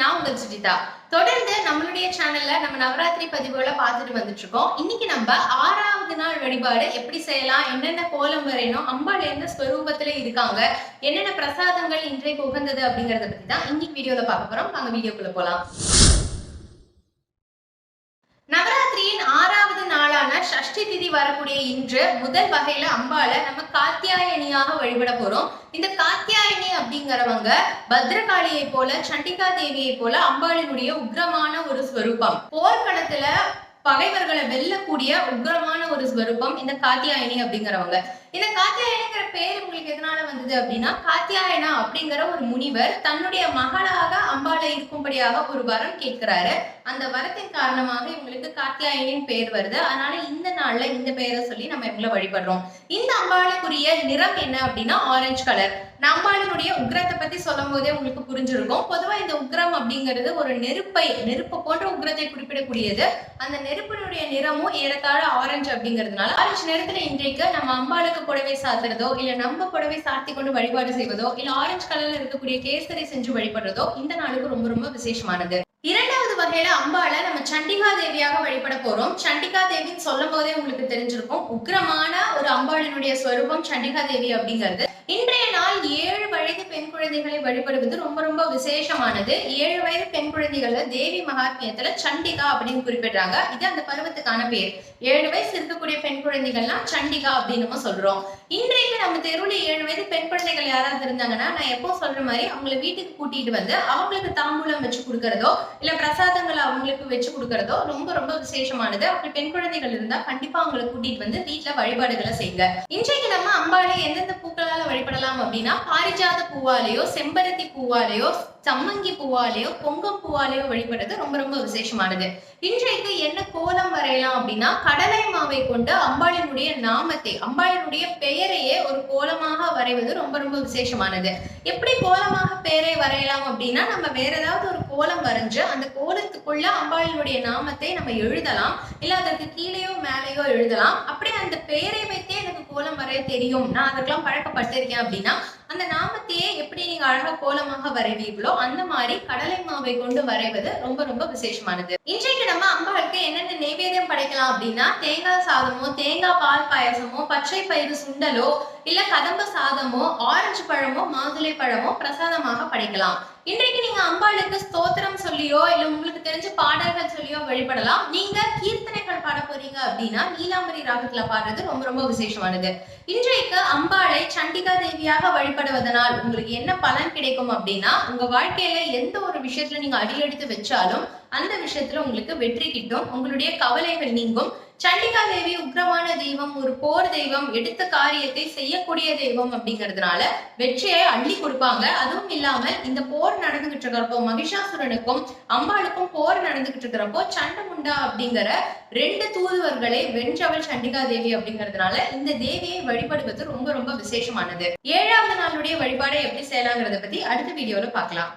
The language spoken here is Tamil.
நான் உங்க சுஜிதா. தொடர்ந்து நம்மளுடைய சேனல்ல நம்ம நவராத்திரி பதிவுகளை பார்த்துட்டு வந்துட்டு இருக்கோம் இன்னைக்கு நம்ம ஆறாவது நாள் வழிபாடு எப்படி செய்யலாம்? என்னென்ன கோலம் வரையணும்? அம்பாள் எந்த ஸ்வரூபத்துல இருக்காங்க? என்னென்ன பிரசாதங்கள் இன்றைக்கு உகந்தது அப்படிங்கறத பத்தி தான் இன்னைக்கு வீடியோல பார்க்க போறோம். நாங்க வீடியோக்குள்ள போலாம். சஷ்டி திதி வரக்கூடிய இன்று முதல் வகையில அம்பாள நம்ம காத்தியாயனியாக வழிபட போறோம். இந்த காத்தியாயனி அப்படிங்கிறவங்க பத்ரகாளியை போல சண்டிகா தேவியை போல அம்பாளினுடைய உக்ரமான ஒரு ஸ்வரூபம். போர்க்களத்துல பகைவர்களை வெல்லக்கூடிய உக்ரமான ஒரு ஸ்வரூபம் இந்த காத்தியாயனி அப்படிங்கிறவங்க. இந்த காத்தியாயனங்கிற பேர் உங்களுக்கு எதனால வந்தது அப்படின்னா காத்தியாயனா அப்படிங்கிற ஒரு முனிவர் தன்னுடைய மகளாக அம்பாளை இருக்கும்படியாக ஒரு வரம் கேட்கிறாரு. அந்த வரத்தின் காரணமாக இவங்களுக்கு காத்தியாயனின் பெயர் வருது. அதனால இந்த நாள்ல இந்த பெயரை சொல்லி நம்ம இவங்களை வழிபடுறோம். இந்த அம்பாளுக்குரிய நிறம் என்ன அப்படின்னா ஆரஞ்சு கலர் அம்பாளினுடைய உக்ரத்தை பத்தி சொல்லும் போதே உங்களுக்கு புரிஞ்சிருக்கும். பொதுவா இந்த உக்ரம் அப்படிங்கிறது ஒரு நெருப்பை நெருப்பு போன்ற உக்ரத்தை குறிப்பிடக்கூடியது. அந்த நெருப்பினுடைய நிறமும் ஏறத்தாழ ஆரஞ்சு அப்படிங்கிறதுனால ஆரஞ்சு நிறத்துல இன்றைக்கு நம்ம அம்பாளுக்கு புடவை சாத்துறதோ இல்ல நம்ம புடவை சாத்தி கொண்டு வழிபாடு செய்வதோ இல்ல ஆரஞ்சு கலர்ல இருக்கக்கூடிய கேசரி செஞ்சு வழிபடுறதோ இந்த நாளுக்கு ரொம்ப ரொம்ப விசேஷமானது. இரண்டாவது வகையில அம்பாளை நம்ம சண்டிகா தேவியாக வழிபட போறோம். சண்டிகா தேவின்னு சொல்லும் போதே உங்களுக்கு தெரிஞ்சிருக்கும். உக்ரமான ஒரு அம்பாளினுடைய ஸ்வரூபம் சண்டிகா தேவி அப்படிங்கிறது. இன்றைய நாள் ஏழு வயது பெண் குழந்தைகளை வழிபடுவது ரொம்ப ரொம்ப விசேஷமானது. ஏழு வயது பெண் குழந்தைகளை தேவி மகாத்மியத்துல சண்டிகா அப்படின்னு குறிப்பிடுறாங்க. இது அந்த பருவத்துக்கான பேர். ஏழு வயசு இருக்கக்கூடிய பெண் குழந்தைகள்லாம் சண்டிகா அப்படின்னு நம்ம சொல்றோம். இன்றைக்கு நம்ம தெருவுல ஏழு வயது பெண் குழந்தைகள் யாராவது இருந்தாங்கன்னா நான் எப்போ சொல்ற மாதிரி அவங்கள வீட்டுக்கு கூட்டிட்டு வந்து அவங்களுக்கு தாம்பூலம் வச்சு கொடுக்கறதோ இல்ல பிரசாதங்களை அவங்களுக்கு வச்சு கொடுக்கறதோ ரொம்ப ரொம்ப விசேஷமானது. அப்படி பெண் குழந்தைகள் இருந்தா கண்டிப்பா அவங்களை கூட்டிட்டு வந்து வீட்டுல வழிபாடுகளை செய்யுங்க இன்றைக்கு நம்ம அம்பாளை எந்தெந்த பூக்களால வழிபடலாம் அப்படின்னா பாரிஜாத பூவாலேயோ செம்பருத்தி பூவாலேயோ சம்மங்கி பூவாலேயோ பொங்கம் பூவாலேயோ வழிபடுறது ரொம்ப ரொம்ப விசேஷமானது. இன்றைக்கு என்ன கோல வரையலாம் அப்படின்னா கடலை மாவை கொண்டு அம்பாளினுடைய நாமத்தை அம்பாளினுடைய பெயரையே ஒரு கோலமாக வரைவது ரொம்ப ரொம்ப விசேஷமானது. எப்படி கோலமாக பெயரை வரையலாம் அப்படின்னா நம்ம வேற ஏதாவது ஒரு கோலம் வரைஞ்சு அந்த கோலத்துக்குள்ள அம்பாளினுடைய நாமத்தை நம்ம எழுதலாம். இல்ல அதற்கு கீழேயோ மேலேயோ எழுதலாம். அப்படியே அந்த பெயரை வைத்தே எனக்கு கோலம் வரைய தெரியும். நான் அதுக்கெல்லாம் பழக்கப்பட்டிருக்கேன் அப்படின்னா அந்த நாமத்தையே எப்படி நீங்க அழகா கோலமாக வரைவீர்களோ அந்த மாதிரி கடலை மாவை கொண்டு வரைவது ரொம்ப ரொம்ப விசேஷமானது. இன்றைக்கு நம்ம அம்பாளுக்கு என்னென்ன நைவேத்தியம் படைக்கலாம் அப்படின்னா தேங்காய் சாதமோ தேங்காய் பால் பாயசமோ பச்சை பயிறு சுண்டலோ இல்ல கதம்ப சாதமோ ஆரஞ்சு பழமோ மாதுளை பழமோ பிரசாதமாக படைக்கலாம். இன்றைக்கு நீங்க அம்பாளுக்கு ஸ்தோத்திரம் சொல்லியோ இல்ல உங்களுக்கு தெரிஞ்ச பாடல்கள் சொல்லியோ வழிபடலாம். நீங்க கீர்த்தனைகள் பாட போறீங்க அப்படின்னா நீலாம்பரி ராகத்துல பாடுறது ரொம்ப ரொம்ப விசேஷமானது. இன்றைக்கு அம்பாளை சண்டிகா தேவியாக செயல்படுவதனால் உங்களுக்கு என்ன பலன் கிடைக்கும் அப்படின்னா உங்க வாழ்க்கையில எந்த ஒரு விஷயத்துல நீங்க அடியெடுத்து வச்சாலும் அந்த விஷயத்துல உங்களுக்கு வெற்றி கிட்டும். உங்களுடைய கவலைகள் நீங்கும். சண்டிகா தேவி உக்ரமான தெய்வம் ஒரு போர் தெய்வம் எடுத்த காரியத்தை செய்யக்கூடிய தெய்வம் அப்படிங்கிறதுனால வெற்றியை அள்ளி கொடுப்பாங்க. அதுவும் இல்லாம இந்த போர் நடந்துகிட்டு இருக்கிறப்போ மகிஷாசுரனுக்கும் அம்பாளுக்கும் போர் நடந்துகிட்டு இருக்கிறப்போ சண்டமுண்டா அப்படிங்கிற ரெண்டு தூதுவர்களை வென்றவள் சண்டிகா தேவி அப்படிங்கிறதுனால இந்த தேவியை வழிபடுவது ரொம்ப ரொம்ப விசேஷமானது. ஏழாவது நாளுடைய வழிபாடை எப்படி செய்யலாங்கிறத பத்தி அடுத்த வீடியோல பார்க்கலாம்.